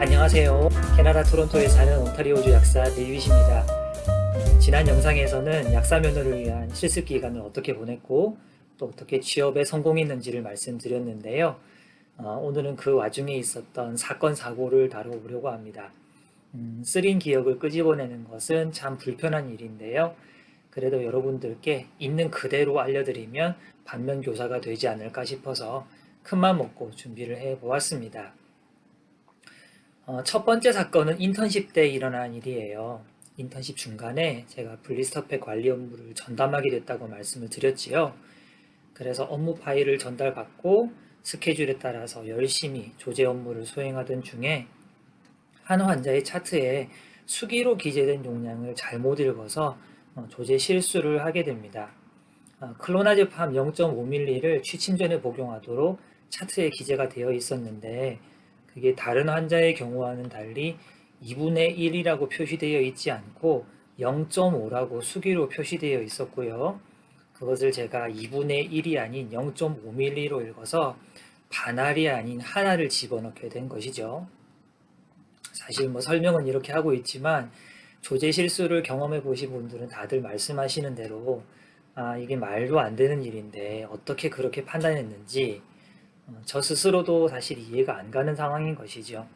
안녕하세요. 캐나다 토론토에 사는 온타리오주 약사 데이빗입니다. 지난 영상에서는 약사 면허를 위한 실습 기간을 어떻게 보냈고 또 어떻게 취업에 성공했는지를 말씀드렸는데요. 어, 오늘은 그 와중에 있었던 사건 사고를 다뤄보려고 합니다. 음, 쓰린 기억을 끄집어내는 것은 참 불편한 일인데요. 그래도 여러분들께 있는 그대로 알려드리면 반면 교사가 되지 않을까 싶어서 큰맘 먹고 준비를 해 보았습니다. 어, 첫 번째 사건은 인턴십 때 일어난 일이에요. 인턴십 중간에 제가 블리스터팩 관리 업무를 전담하게 됐다고 말씀을 드렸지요. 그래서 업무 파일을 전달받고 스케줄에 따라서 열심히 조제 업무를 수행하던 중에 한 환자의 차트에 수기로 기재된 용량을 잘못 읽어서 어, 조제 실수를 하게 됩니다. 어, 클로나제팜 0.5ml를 취침 전에 복용하도록 차트에 기재가 되어 있었는데 그게 다른 환자의 경우와는 달리 2분의 1이라고 표시되어 있지 않고 0.5라고 수기로 표시되어 있었고요. 그것을 제가 2분의 1이 아닌 0.5mm로 읽어서 반알이 아닌 하나를 집어넣게 된 것이죠. 사실 뭐 설명은 이렇게 하고 있지만 조제 실수를 경험해 보신 분들은 다들 말씀하시는 대로 아, 이게 말도 안 되는 일인데 어떻게 그렇게 판단했는지 어, 저 스스로도 사실 이해가 안 가는 상황인 것이죠.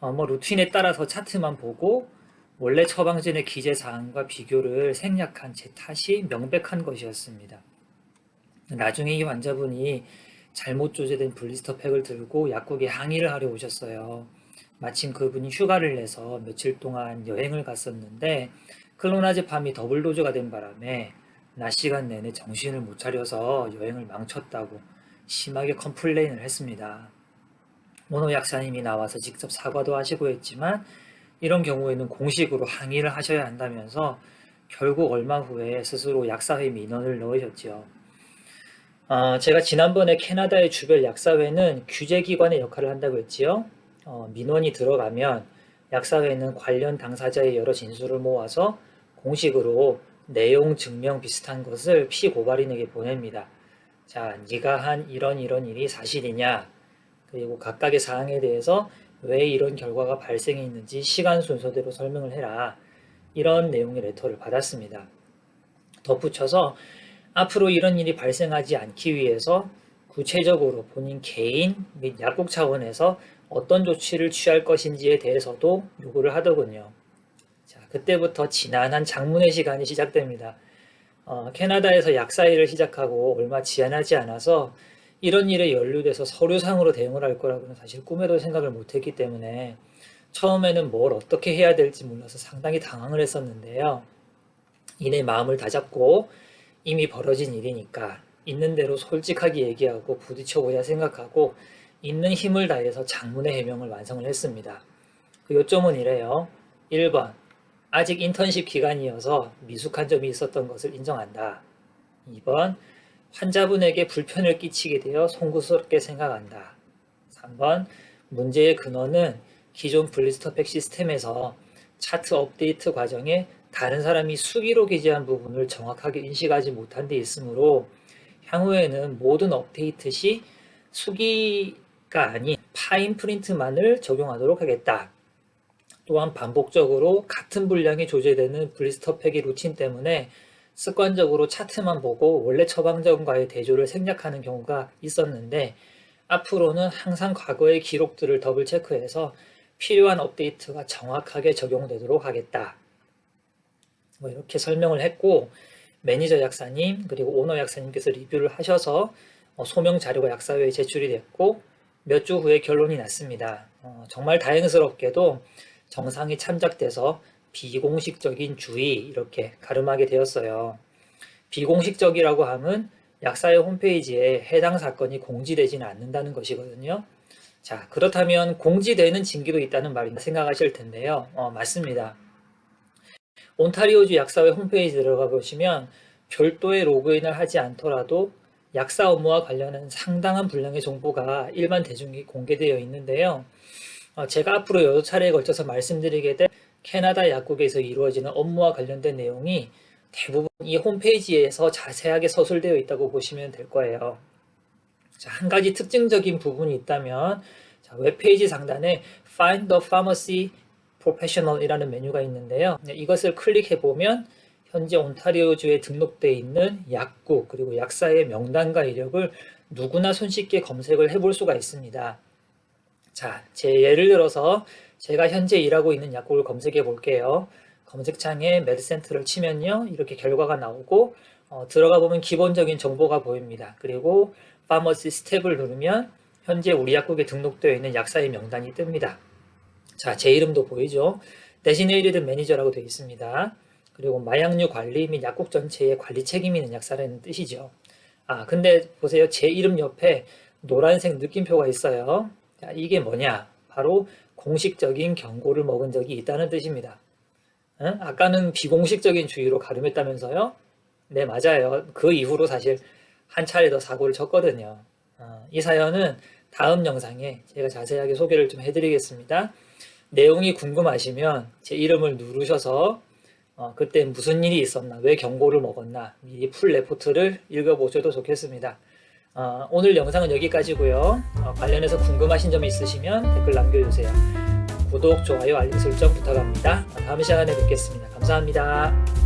어, 뭐 루틴에 따라서 차트만 보고 원래 처방전의 기재 사항과 비교를 생략한 제 탓이 명백한 것이었습니다. 나중에 이 환자분이 잘못 조제된 블리스터 팩을 들고 약국에 항의를 하려 오셨어요. 마침 그분이 휴가를 내서 며칠 동안 여행을 갔었는데 클로나제팜이 더블 도즈가 된 바람에 낮 시간 내내 정신을 못 차려서 여행을 망쳤다고 심하게 컴플레인을 했습니다. 모노 약사님이 나와서 직접 사과도 하시고 했지만 이런 경우에는 공식으로 항의를 하셔야 한다면서 결국 얼마 후에 스스로 약사회 민원을 넣으셨죠. 어, 제가 지난번에 캐나다의 주별 약사회는 규제기관의 역할을 한다고 했지요. 어, 민원이 들어가면 약사회는 관련 당사자의 여러 진술을 모아서 공식으로 내용 증명 비슷한 것을 피고발인에게 보냅니다. 자, 네가 한 이런 이런 일이 사실이냐? 그리고 각각의 사항에 대해서 왜 이런 결과가 발생했는지 시간 순서대로 설명을 해라. 이런 내용의 레터를 받았습니다. 덧붙여서 앞으로 이런 일이 발생하지 않기 위해서 구체적으로 본인 개인 및 약국 차원에서 어떤 조치를 취할 것인지에 대해서도 요구를 하더군요. 자, 그때부터 지난한 장문의 시간이 시작됩니다. 어, 캐나다에서 약사 일을 시작하고 얼마 지연하지 않아서 이런 일에 연루돼서 서류상으로 대응을 할 거라고는 사실 꿈에도 생각을 못했기 때문에 처음에는 뭘 어떻게 해야 될지 몰라서 상당히 당황을 했었는데요. 이내 마음을 다잡고 이미 벌어진 일이니까 있는 대로 솔직하게 얘기하고 부딪혀보자 생각하고 있는 힘을 다해서 장문의 해명을 완성을 했습니다. 그 요점은 이래요. 1번 아직 인턴십 기간이어서 미숙한 점이 있었던 것을 인정한다. 2번 환자분에게 불편을 끼치게 되어 송구스럽게 생각한다. 3번 문제의 근원은 기존 블리스터팩 시스템에서 차트 업데이트 과정에 다른 사람이 수기로 기재한 부분을 정확하게 인식하지 못한 데 있으므로 향후에는 모든 업데이트 시 수기가 아닌 파인 프린트만을 적용하도록 하겠다. 또한 반복적으로 같은 분량이 조제되는 블리스터 팩의 루틴 때문에 습관적으로 차트만 보고 원래 처방전과의 대조를 생략하는 경우가 있었는데 앞으로는 항상 과거의 기록들을 더블 체크해서 필요한 업데이트가 정확하게 적용되도록 하겠다. 뭐 이렇게 설명을 했고 매니저 약사님 그리고 오너 약사님께서 리뷰를 하셔서 어, 소명 자료가 약사회에 제출이 됐고 몇 주 후에 결론이 났습니다. 어, 정말 다행스럽게도 정상이 참작돼서 비공식적인 주의 이렇게 가름하게 되었어요. 비공식적이라고 하면 약사의 홈페이지에 해당 사건이 공지되지는 않는다는 것이거든요. 자, 그렇다면 공지되는 징계도 있다는 말이 생각하실 텐데요. 어, 맞습니다. 온타리오주 약사회 홈페이지 들어가 보시면 별도의 로그인을 하지 않더라도 약사 업무와 관련한 상당한 분량의 정보가 일반 대중이 공개되어 있는데요. 어, 제가 앞으로 여러 차례에 걸쳐서 말씀드리게 될 캐나다 약국에서 이루어지는 업무와 관련된 내용이 대부분 이 홈페이지에서 자세하게 서술되어 있다고 보시면 될 거예요. 자, 한 가지 특징적인 부분이 있다면 자, 웹페이지 상단에 Find the Pharmacy Professional이라는 메뉴가 있는데요. 네, 이것을 클릭해 보면 현재 온타리오주에 등록되어 있는 약국 그리고 약사의 명단과 이력을 누구나 손쉽게 검색을 해볼 수가 있습니다. 자, 제 예를 들어서 제가 현재 일하고 있는 약국을 검색해 볼게요. 검색창에 메드센터를 치면요. 이렇게 결과가 나오고 어, 들어가 보면 기본적인 정보가 보입니다. 그리고 파머시 스텝을 누르면 현재 우리 약국에 등록되어 있는 약사의 명단이 뜹니다. 자, 제 이름도 보이죠? 데시네이리드 매니저라고 되어 있습니다. 그리고 마약류 관리 및 약국 전체의 관리 책임이 있는 약사라는 뜻이죠. 아, 근데 보세요. 제 이름 옆에 노란색 느낌표가 있어요. 자, 이게 뭐냐? 바로 공식적인 경고를 먹은 적이 있다는 뜻입니다. 응? 아까는 비공식적인 주의로 가름했다면서요? 네, 맞아요. 그 이후로 사실 한 차례 더 사고를 쳤거든요. 어, 이 사연은 다음 영상에 제가 자세하게 소개를 좀 해드리겠습니다. 내용이 궁금하시면 제 이름을 누르셔서 어, 그때 무슨 일이 있었나, 왜 경고를 먹었나, 미리 풀 레포트를 읽어보셔도 좋겠습니다. 어, 오늘 영상은 여기까지고요. 어, 관련해서 궁금하신 점이 있으시면 댓글 남겨주세요. 구독, 좋아요, 알림 설정 부탁합니다. 다음 시간에 뵙겠습니다. 감사합니다.